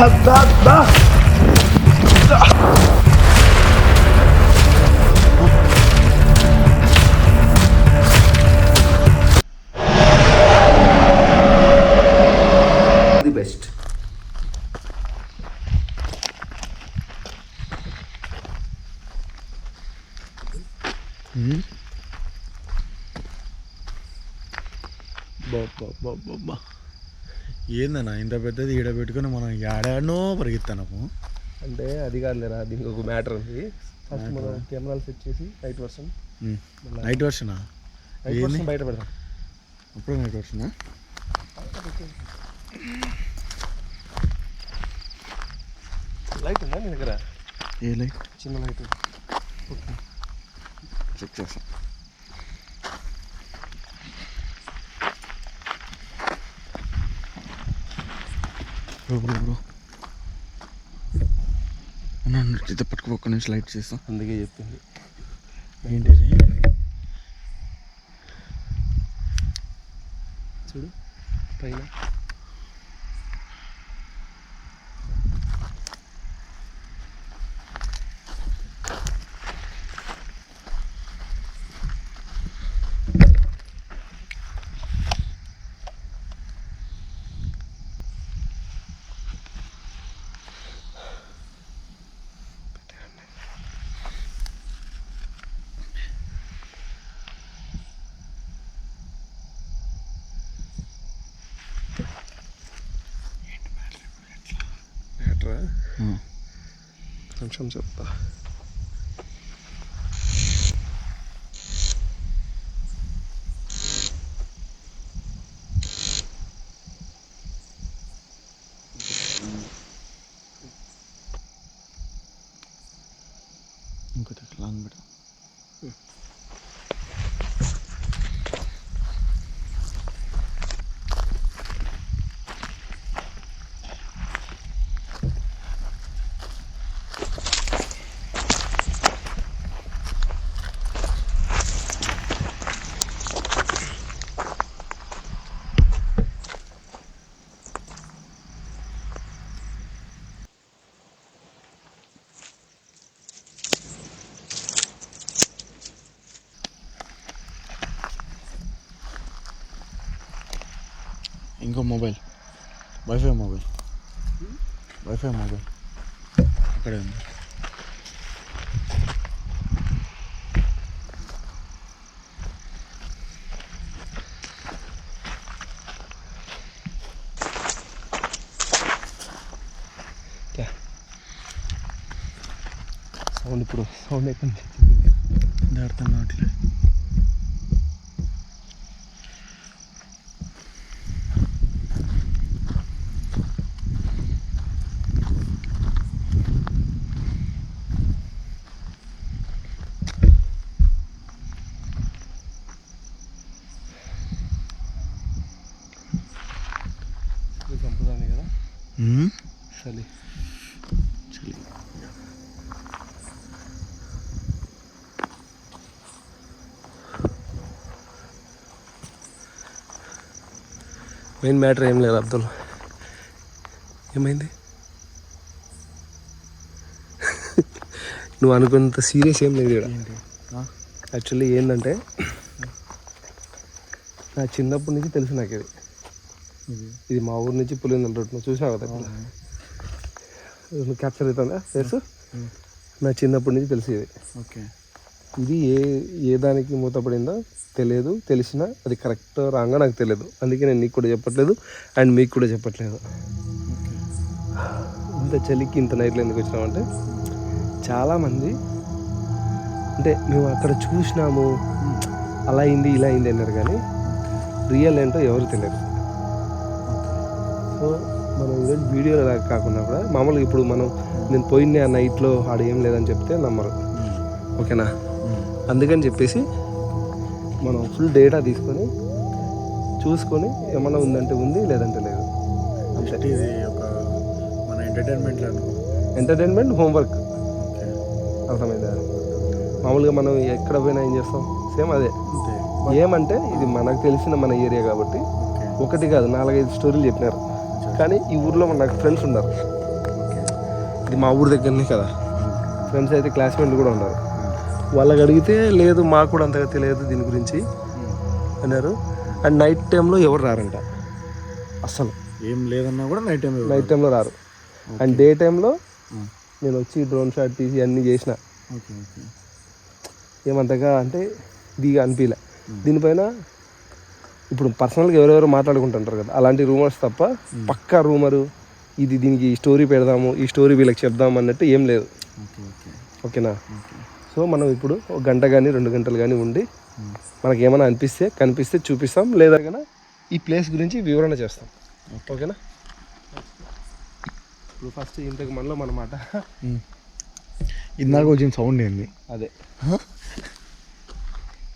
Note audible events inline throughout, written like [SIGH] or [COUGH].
దా దా దా ఏందన్నా ఇంత పెద్దది ఈడ పెట్టుకుని మనం ఏడాడనో పరిగెత్తాము అంటే అది కాదులేరా దీనికి ఒక మ్యాటర్ ఉంది. ఫస్ట్ మనం కెమెరాలు సెట్ చేసి నైట్ వర్షన్ నైట్ వర్షనా నైట్? వర్షన్ బయట పెడతాం అప్పుడు నైట్ వర్షనా లైట్ ఉందా నీ దగ్గర? ఏ లైట్ చిన్న లైట్ చెక్ చేస్తాం. నన్ను చేత పట్టుకు ఒక్క నిమిషం లైట్ చేస్తాం. అందుకే చెప్పింది. ఏంటిది? చూడు పైన. 참 적다. వైఫై మొబైల్ వైఫై మొబైల్ అక్కడే ఉంది సౌండ్ ఇప్పుడు సౌండ్ ఎక్కడి నుంచి ఇది మెయిన్ మ్యాటర్ ఏం లేదు అబ్దుల్. ఏమైంది? నువ్వు అనుకున్నంత సీరియస్ ఏం లేదు? యాక్చువల్లీ ఏంటంటే నా చిన్నప్పటి నుంచి తెలుసు నాకు ఇది. ఇది? మా ఊరు నుంచి పులిందల రోడ్ నువ్వు చూసావు కదా. నువ్వు క్యాప్చర్ అవుతుందా ఫేస్ నా చిన్నప్పటి నుంచి తెలుసు ఇది. ఓకే. ఇది ఏ ఏ దానికి మూతపడిందో తెలియదు తెలిసినా అది కరెక్ట్ రాంగా నాకు తెలియదు. అందుకే నేను నీకు కూడా చెప్పట్లేదు అండ్ మీకు కూడా చెప్పట్లేదు. ఇంత చలికి ఇంత నైట్లో ఎందుకు వచ్చినామంటే చాలామంది అంటే మేము అక్కడ చూసినాము అలా అయింది ఇలా అయింది అన్నారు కానీ రియల్ ఏంటో ఎవరు తెలియదు. సో మనం ఈరోజు వీడియోలో కాకుండా కూడా మామూలుగా ఇప్పుడు మనం నేను పోయిన ఆ నైట్లో ఆడ ఏం లేదని చెప్తే నమ్మరు. ఓకేనా? అందుకని చెప్పేసి మనం ఫుల్ డేటా తీసుకొని చూసుకొని ఏమన్నా ఉందంటే ఉంది లేదంటే లేదు. ఇది ఒక మన ఎంటర్టైన్మెంట్ ఎంటర్టైన్మెంట్ హోంవర్క్ అర్థమైందా? మామూలుగా మనం ఎక్కడ పోయినా ఏం చేస్తాం? సేమ్ అదే. ఏమంటే ఇది మనకు తెలిసిన మన ఏరియా కాబట్టి ఒకటి కాదు నాలుగైదు స్టోరీలు చెప్పినారు. కానీ ఈ ఊర్లో నాకు ఫ్రెండ్స్ ఉన్నారు. ఇది మా ఊరి దగ్గరనే కదా. ఫ్రెండ్స్ అయితే క్లాస్మేట్లు కూడా ఉన్నారు. వాళ్ళకి అడిగితే లేదు మాకు కూడా అంతగా తెలియదు దీని గురించి అన్నారు. అండ్ నైట్ టైంలో ఎవరు రారంట? అస్సలు. ఏం లేదన్నా కూడా నైట్ టైం నైట్ టైంలో రారు. అండ్ డే టైంలో నేను వచ్చి డ్రోన్ షాట్ తీసి అన్నీ చేసిన. ఏమంతగా అంటే దిగా అనిపించలే దీనిపైన ఇప్పుడు పర్సనల్గా ఎవరెవరు మాట్లాడుకుంటుంటారు కదా అలాంటి రూమర్స్ తప్ప పక్కా రూమరు ఇది దీనికి ఈ స్టోరీ పెడదాము ఈ స్టోరీ వీళ్ళకి చెప్దాం అన్నట్టు ఏం లేదు. Okay okay. ఓకేనా? ఓకే. సో మనం ఇప్పుడు ఒక గంట కానీ రెండు గంటలు కానీ ఉండి మనకి ఏమైనా అనిపిస్తే కనిపిస్తే చూపిస్తాం. లేదా కన్నా ఈ ప్లేస్ గురించి వివరణ చేస్తాం. ఓకేనా? ఇప్పుడు ఫస్ట్ ఇంతకు మనలో మనమాట ఇందాక వచ్చిన సౌండ్ ఏంది? అదే.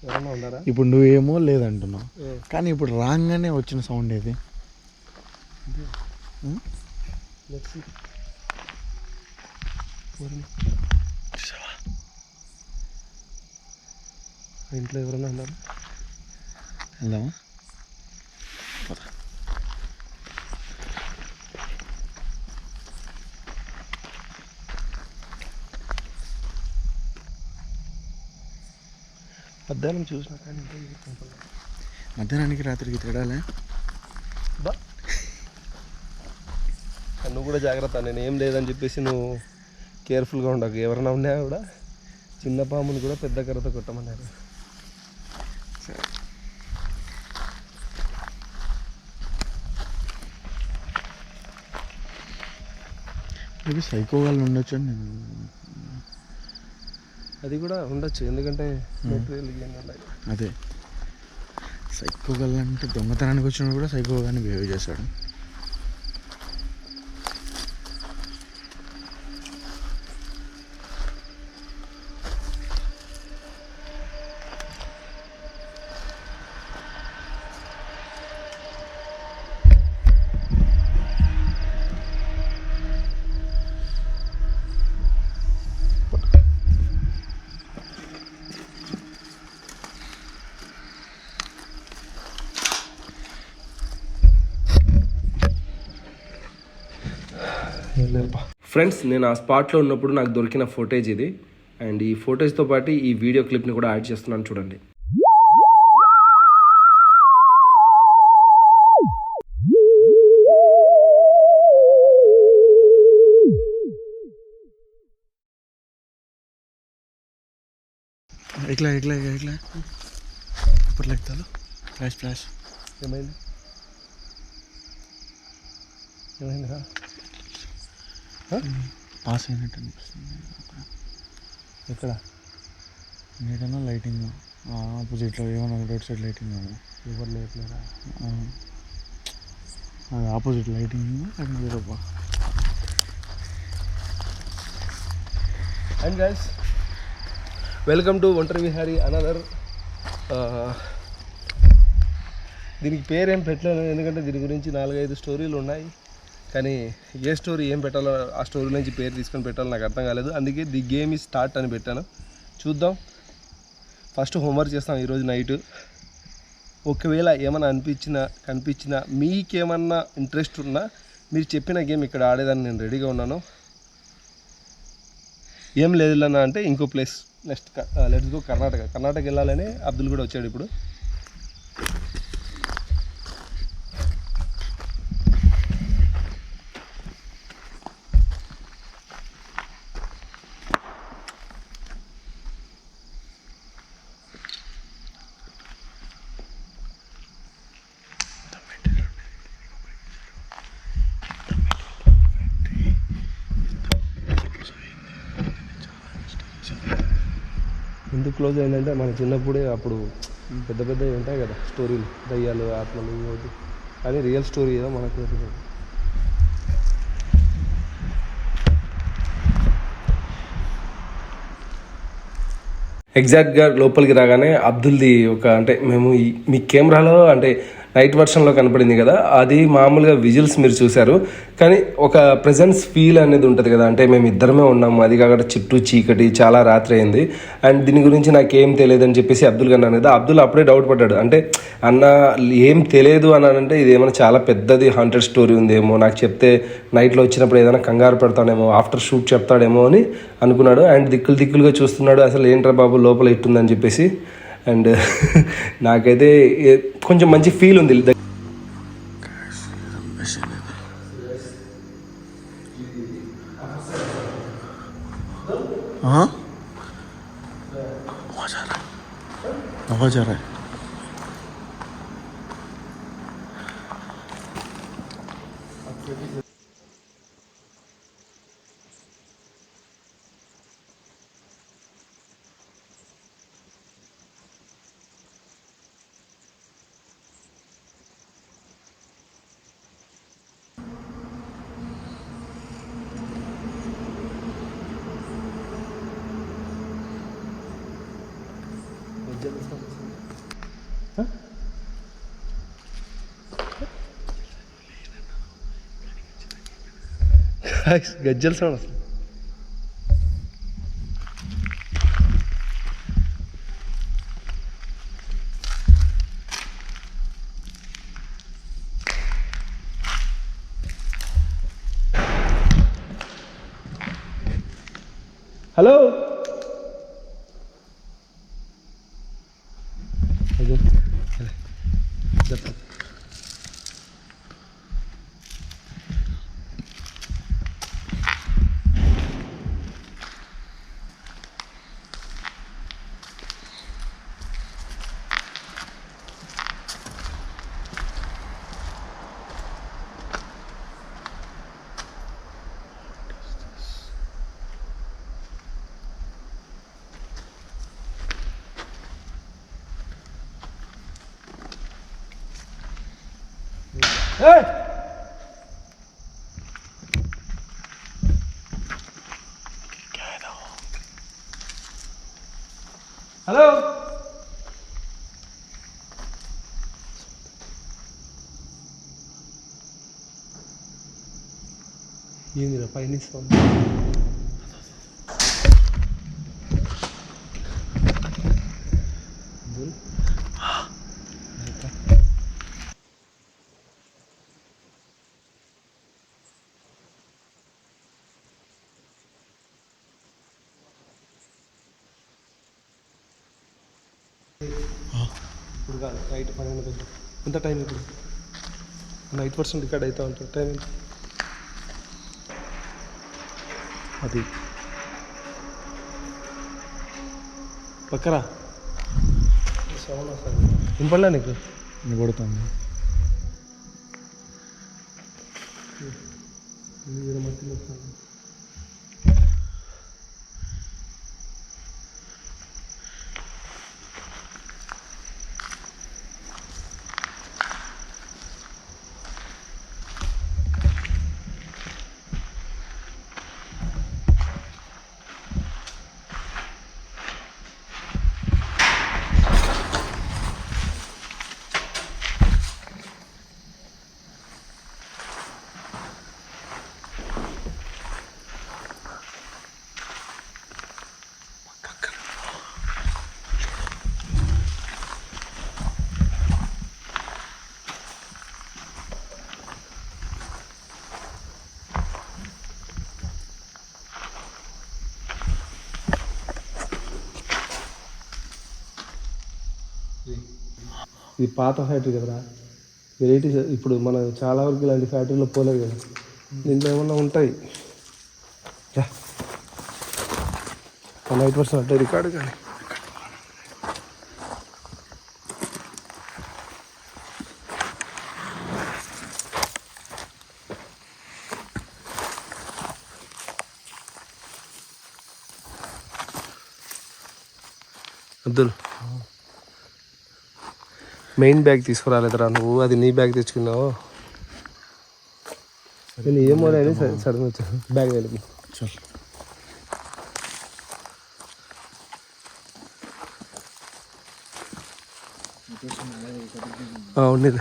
ఎవరన్నా ఉన్నారా? ఇప్పుడు నువ్వేమో లేదంటున్నావు. కానీ ఇప్పుడు రాగానే వచ్చిన సౌండ్ ఏది? Let's see. ఎవరన్నా? ఇంట్లో ఎవరైనా ఉన్నారు? వెళ్దామా మధ్యాహ్నం చూసినా కానీ. మధ్యాహ్నానికి రాత్రికి తేడాలే? బా. నువ్వు కూడా జాగ్రత్త నేను ఏం లేదని చెప్పేసి నువ్వు కేర్ఫుల్గా ఉండకు. ఎవరైనా ఉన్నా కూడా? చిన్న పాముని కూడా పెద్ద కర్రతో కొట్టమన్నారు. ఇది సైకో వాళ్ళు ఉండొచ్చు అని నేను అది కూడా ఉండొచ్చు ఎందుకంటే ఉన్నాయి అదే. సైకో గల్ అంటే దొంగతనానికి వచ్చినప్పుడు కూడా సైకో గాని బిహేవ్ చేశాడు ఫ్రెండ్స్ నేను ఆ స్పాట్లో ఉన్నప్పుడు నాకు దొరికిన ఫోటేజ్ ఇది. అండ్ ఈ ఫోటేజ్తో పాటు ఈ వీడియో క్లిప్ని కూడా యాడ్ చేస్తున్నాను చూడండి. ఎట్లా ఎట్లా ఎట్లా ఇప్పుడు లెక్తాలు ఫ్లాష్ ఫ్లాష్ ఏమైంది? ఏమైందిరా? పాస్ అయినట్టు అనిపిస్తుంది. ఎక్కడ? నీటన్నా లైటింగ్ ఆపోజిట్లో ఏమన్నా రోడ్ సైడ్ లైటింగ్ ఎవరు లేట్లేరా అది ఆపోజిట్ లైటింగ్ వేరబ్బా and guys welcome to Ontari Vihari another దీనికి పేరేం పెట్టలేను ఎందుకంటే దీని గురించి నాలుగైదు స్టోరీలు ఉన్నాయి. కానీ ఏ స్టోరీ ఏం పెట్టాలో ఆ స్టోరీ నుంచి పేరు తీసుకొని పెట్టాలో నాకు అర్థం కాలేదు. అందుకే ది గేమ్ ఈ స్టార్ట్ అని పెట్టాను. చూద్దాం. ఫస్ట్ హోంవర్క్ చేస్తాం ఈరోజు నైట్. ఒకవేళ ఏమైనా అనిపించినా కనిపించినా మీకేమన్నా ఇంట్రెస్ట్ ఉన్నా మీరు చెప్పిన గేమ్ ఇక్కడ ఆడేదాన్ని నేను రెడీగా ఉన్నాను. ఏం లేదు అంటే ఇంకో place. Next let's go Karnataka. Karnataka వెళ్ళాలని అబ్దుల్ కూడా వచ్చాడు ఇప్పుడు ఎందుకు క్లోజ్ అయిందంటే మన చిన్నప్పుడే అప్పుడు పెద్ద పెద్దవి ఉంటాయి కదా స్టోరీలు దయ్యాలు ఆత్మలు ఇవి అది రియల్ స్టోరీ ఏదో మనకు తెలియదు. ఎగ్జాక్ట్గా లోపలికి రాగానే అబ్దుల్ది ఒక అంటే మేము ఈ మీ కెమెరాలో అంటే నైట్ వర్షన్లో కనపడింది కదా అది మామూలుగా విజిల్స్ మీరు చూశారు. కానీ ఒక ప్రజెన్స్ ఫీల్ అనేది ఉంటుంది కదా అంటే మేము ఇద్దరమే ఉన్నాము అది కాకుండా చుట్టూ చీకటి చాలా రాత్రి అయింది. అండ్ దీని గురించి నాకేం తెలియదు చెప్పేసి అబ్దుల్ కన్నాను అనేది అబ్దుల్ అప్పుడే డౌట్ పడ్డాడు. అంటే అన్న ఏం తెలియదు అన్నానంటే ఇది ఏమైనా చాలా పెద్దది హండ్రెడ్ స్టోరీ ఉందేమో నాకు చెప్తే నైట్లో వచ్చినప్పుడు ఏదైనా కంగారు పెడతాడేమో ఆఫ్టర్ షూట్ చెప్తాడేమో అని అనుకున్నాడు. అండ్ దిక్కులు దిక్కులుగా చూస్తున్నాడు అసలు ఏంట్రా బాబు లోపల ఇట్టుందని చెప్పేసి అండ్ నాకైతే ఏ- కొంచెం మంచి ఫీల్ ఉంది हाँ आवाज आ रहा है आवाज आ रहा है గజ్జల సౌండ్ అసలు హలో హలో ఏందిరా పైన ఇస్తుంది ఇప్పుడు కాదు నైట్ పన్నెండు గంటలు. ఎంత టైం ఇప్పుడు? నైట్ పర్సెంట్ రికార్డ్ అవుతా ఉంటుంది టైం ఎంత? అది. పక్కరా? సౌండ్ వస్తుంది వినపడలే నీకు ఈడ మట్టిలో వస్తుంది. ఇది పాత ఫ్యాక్టరీ కదరా? వెరైటీస్ ఇప్పుడు మన చాలా వరకు ఇలాంటి ఫ్యాక్టరీలో పోలేదు కదా. దీంట్లో ఏమన్నా ఉంటాయి? నైట్ వర్షన్ అంటే రికార్డు కానీ. అబ్దుల్. మెయిన్ బ్యాగ్ తీసుకురాలేదురా నువ్వు. అది నీ బ్యాగ్ తెచ్చుకున్నావు? నేను ఏమో అనేది సడన్ వచ్చాను బ్యాగ్ వెళ్ళి ఉండేది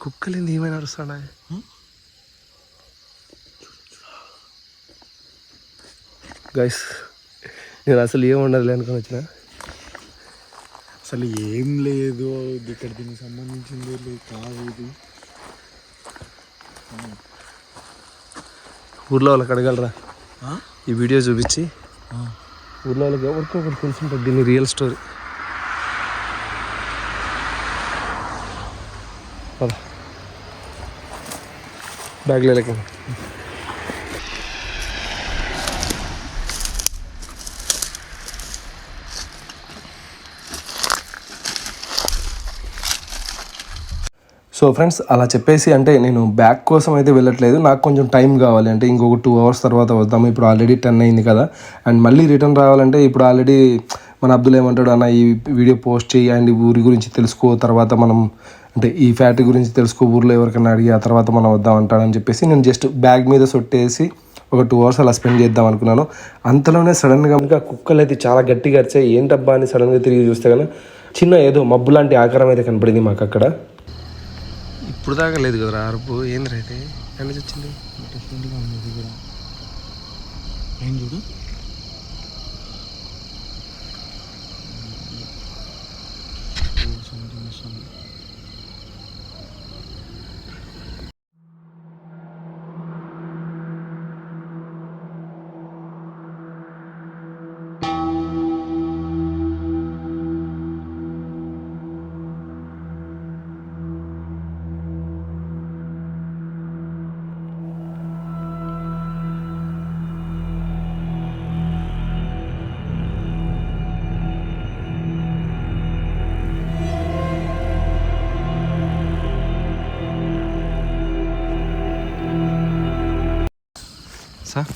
కుక్కలు ఏమైనా అరుస్తాడా? గైస్ నేను అసలు ఏం ఉండదులే అనుకుని వచ్చిన. అసలు ఏం లేదు. ఇక్కడ దీనికి సంబంధించింది లేదు. కాదు ఇది. ఊర్లో వాళ్ళకి అడగలరా? ఈ వీడియో చూపించి. ఊర్లో వాళ్ళకి ఎవరికో ఒకటి తెలుసుంటుంది దీని రియల్ స్టోరీ పద. బ్యాగ్లో లెక్క సో ఫ్రెండ్స్ అలా చెప్పేసి అంటే నేను బ్యాక్ కోసం అయితే వెళ్ళట్లేదు. నాకు కొంచెం టైం కావాలి. అంటే ఇంకొక టూ అవర్స్ తర్వాత వద్దాము. ఇప్పుడు ఆల్రెడీ టెన్ అయింది కదా. అండ్ మళ్ళీ రిటర్న్ రావాలంటే ఇప్పుడు ఆల్రెడీ మన అబ్దుల్ ఏమంటాడు అన్న ఈ వీడియో పోస్ట్ చేయి అండ్ ఈ ఊరి గురించి తెలుసుకో. తర్వాత మనం అంటే ఈ ఫ్యాక్టరీ గురించి తెలుసుకో. ఊర్లో ఎవరికైనా అడిగి ఆ తర్వాత మనం వద్దాం అంటాడని చెప్పేసి నేను జస్ట్ బ్యాగ్ మీద సొట్టేసి ఒక టూ అవర్స్ అలా స్పెండ్ చేద్దాం అనుకున్నాను. అంతలోనే సడన్గా ఇంకా కుక్కలు అయితే చాలా గట్టిగా అరిచాయి. ఏంటబ్బా అని సడన్గా తిరిగి చూస్తే కానీ చిన్న ఏదో మబ్బు లాంటి ఆకారం అయితే కనపడింది మాకు అక్కడ. ఇప్పుడు దాకా లేదు కదరా అరుపు ఏంది అయితే ఎక్కడ నుంచి వచ్చింది? ఏం చూడు?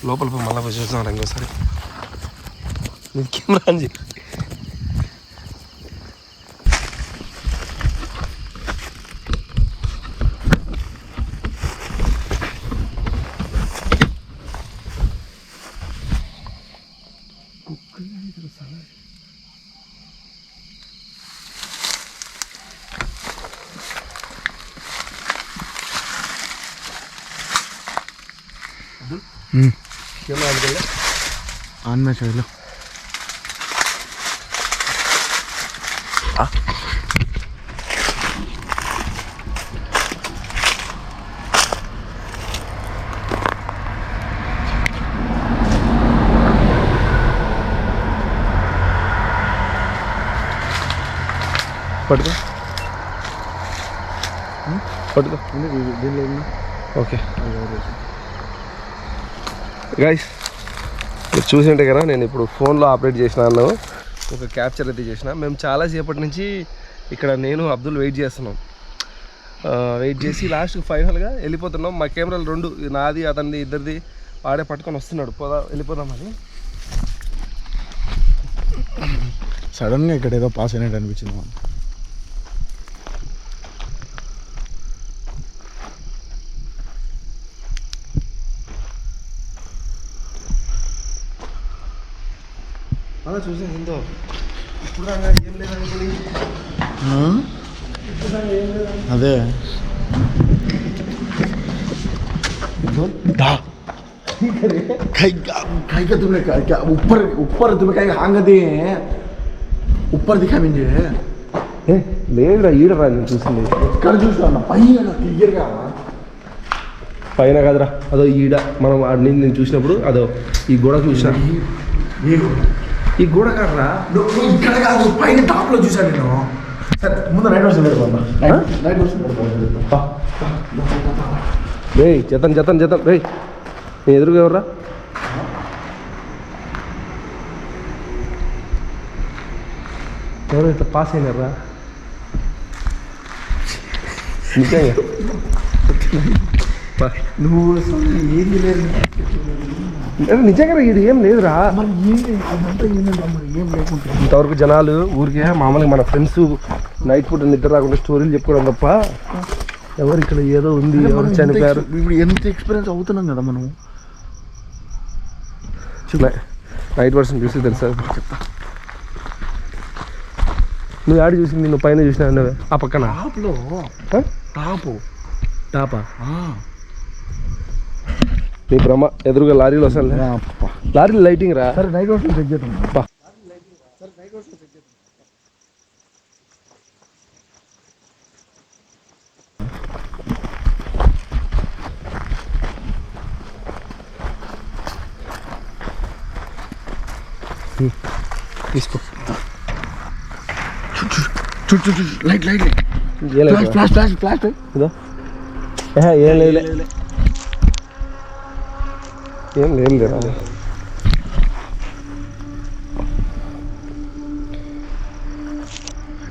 లోపల మళ్ళీ చూస్తాం రంగోసారి కెమెరా అని చెప్పి కెమెరా అనుకోలే ఆన్ మ్యాచ్ వెళ్ళు పట్టుకో పట్టుకో దీనిలో ఉన్నా ఓకే గైస్ మీరు చూసి ఉంటే కదా నేను ఇప్పుడు ఫోన్లో ఆపరేట్ చేసినాను ఒక క్యాప్చర్ అయితే చేసిన. మేము చాలాసేపటి నుంచి ఇక్కడ నేను అబ్దుల్ వెయిట్ చేస్తున్నాం. వెయిట్ చేసి లాస్ట్ ఫైనల్గా వెళ్ళిపోతున్నాం. మా కెమెరాలు రెండు నాది అతనిది ఇద్దరిది వాడే పట్టుకొని వస్తున్నాడు. పోదా వెళ్ళిపోదామని సడన్గా ఇక్కడ ఏదో పాస్ అయినట్టు అనిపించింది బాగా చూసింది ముందు ఇప్పుడు ఏం లేదనుకుని అదే. ಕೈಗೆ ఉప్పర్ ఏ నేను చూసింది. ఎక్కడ చూసాను పైన పైన కాదురా అదో ఈడ. మనం నేను చూసినప్పుడు అదో ఈ గోడ చూసిన. ఈ గోడ నువ్వు ఇక్కడ కాదు పైన టాప్లో చూసాను నేను. సరే ముందు రైట్ వర్షన్ పెట్టుకోండి రైట్ వర్షన్ రే జతన్ జతన్ జతన్ రే నీ ఎదురుగా ఎవర్రా? ఎవరు ఇట్లా పాస్ అయినారా నిజంగా. [LAUGHS] నువ్వు ఏంది లేదు ఏ, నిజంగా ఇది ఏం లేదురా. ఇంతవరకు జనాలు ఊరికే మామూలుగా మన ఫ్రెండ్స్ నైట్ పూట నిద్ర రాకుండా స్టోరీలు చెప్పుకోవడం తప్ప ఎవరు ఇక్కడ ఏదో ఉంది ఎవరు చనిపోయారు? ఇప్పుడు ఎంత ఎక్స్పీరియన్స్ అవుతున్నాం కదా మనం? నైట్ వర్షన్ చూసి తెలుసా? చెప్తా నువ్వు ఆడి చూసింది నువ్వు పైన చూసినా ఆ పక్కన. టాప్? టాప్? టాపా నీ భ్రమ ఎదురుగా లారీలు వస్తాను లారీ లైటింగ్ రా సరే నైట్ వస్తుంది చెక్ చేద్దాం పా. తీసుకో చూడు చూడు లైట్ లైట్ లైట్ ఏం లేదు ఫ్లాష్ ఫ్లాష్ ఫ్లాష్ ఇదో ఏహే, ఏం లేదులే ఏం లేదు లేరా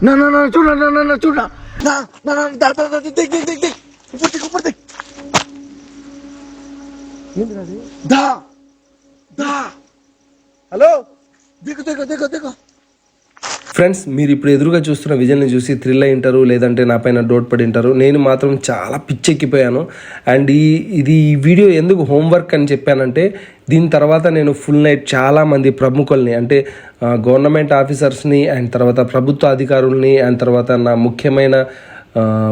నా నా నా చూడ నా నా నా చూడ. నా నా నా దా దా దా దిక్ దిక్ దిక్ దిక్ ఇప్పుడు దిక్ ఇప్పుడు దిక్ దా దా. హలో? దిక్కు దిక్కు దిక్కు దిక్కు ఫ్రెండ్స్ మీరు ఇప్పుడు ఎదురుగా చూస్తున్న విజన్ని చూసి థ్రిల్ అయి ఉంటారు లేదంటే నా పైన డోట్ పడి ఉంటారు. నేను మాత్రం చాలా పిచ్చెక్కిపోయాను. అండ్ ఈ ఇది ఈ వీడియో ఎందుకు హోంవర్క్ అని చెప్పానంటే దీని తర్వాత నేను ఫుల్ నైట్ చాలామంది ప్రముఖుల్ని అంటే గవర్నమెంట్ ఆఫీసర్స్ని అండ్ తర్వాత ప్రభుత్వ అధికారుల్ని అండ్ తర్వాత నా ముఖ్యమైన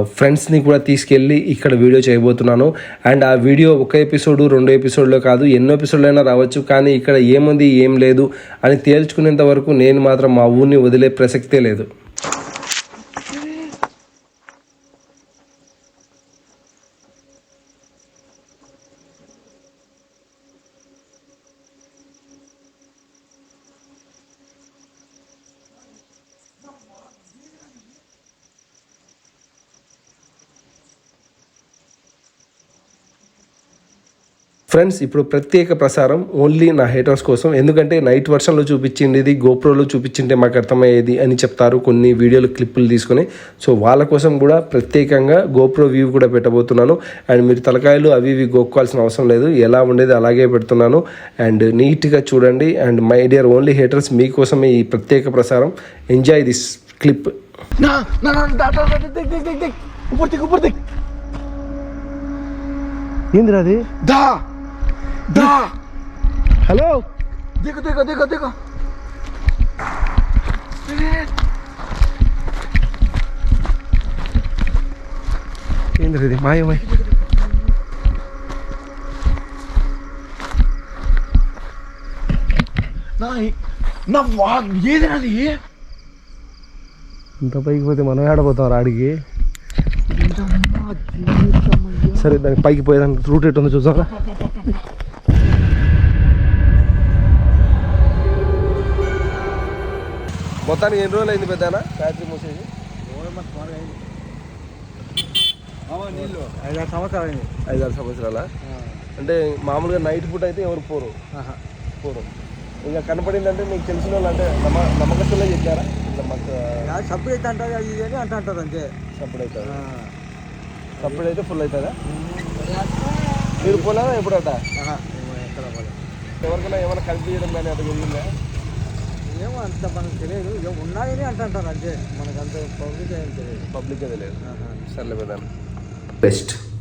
ఫ్రెండ్స్ని కూడా తీసుకెళ్ళి ఇక్కడ వీడియో చేయబోతున్నాను. అండ్ ఆ వీడియో ఒక ఎపిసోడ్ రెండు ఎపిసోడ్లో కాదు ఎన్నో ఎపిసోడ్లు అయినా రావచ్చు కానీ ఇక్కడ ఏముంది ఏం లేదు అని తేల్చుకునేంత వరకు నేను మాత్రం మా ఊరిని వదిలే ప్రసక్తే లేదు. ఫ్రెండ్స్ ఇప్పుడు ప్రత్యేక ప్రసారం ఓన్లీ నా హేటర్స్ కోసం ఎందుకంటే నైట్ వర్షన్లో చూపించింది గోప్రోలో చూపించింటే మాకు అర్థమయ్యేది అని చెప్తారు కొన్ని వీడియోలు క్లిప్పులు తీసుకొని సో వాళ్ళ కోసం కూడా ప్రత్యేకంగా గోప్రో వ్యూ కూడా పెట్టబోతున్నాను అండ్ మీరు తలకాయలు అవి ఇవి గోక్కోవాల్సిన అవసరం లేదు ఎలా ఉండేది అలాగే పెడుతున్నాను అండ్ నీట్గా చూడండి and my dear only haters మీకోసమే ఈ ప్రత్యేక ప్రసారం ఎంజాయ్ దిస్ క్లిప్ ఏందిరా అది దా దా. హలో. దిక్కు దిక్కు దిక్కు దిక్కు ఏందిరా ఇది? మాయమై నా నా వా ఏది నాది? ఇంత పైకి పోతే మనం ఏడపోతాం రాడికి సరే దానికి పైకి పోయేదానికి రూట్ ఎటు ఉందో చూద్దాం మొత్తానికి ఎన్ని రోజులు అయింది పెద్దనా బ్యాటరీ మూసేది. ఐదారు సంవత్సరాలు అయింది. ఐదారు సంవత్సరాల? అంటే మామూలుగా నైట్ పూట అయితే ఎవరు పోరు. పోరు. ఇంకా కనపడిందంటే నీకు తెలిసిన వాళ్ళు అంటే నమ్మ నమ్మకస్తులే చెప్పారా? ఇట్లా మాకు సబ్బు అయితే అంటారు అది ఇది అని అంట అంటారు అంతే. సప్పుడు అవుతుంది సప్పుడు అయితే ఫుల్ అవుతుందా? మీరు పోలేదా ఎప్పుడట? ఎవరికైనా ఏమైనా కనిపించడం కానీ అది జరిగిందా? ఏమో అంత మనకు తెలియదు. ఏమో ఉన్నాయని అంట అంటారు అంతే. మనకు అంత పబ్లిక్ ఏం తెలియదు. పబ్లిక్ అది లేదు. సర్లే పెదాను బెస్ట్.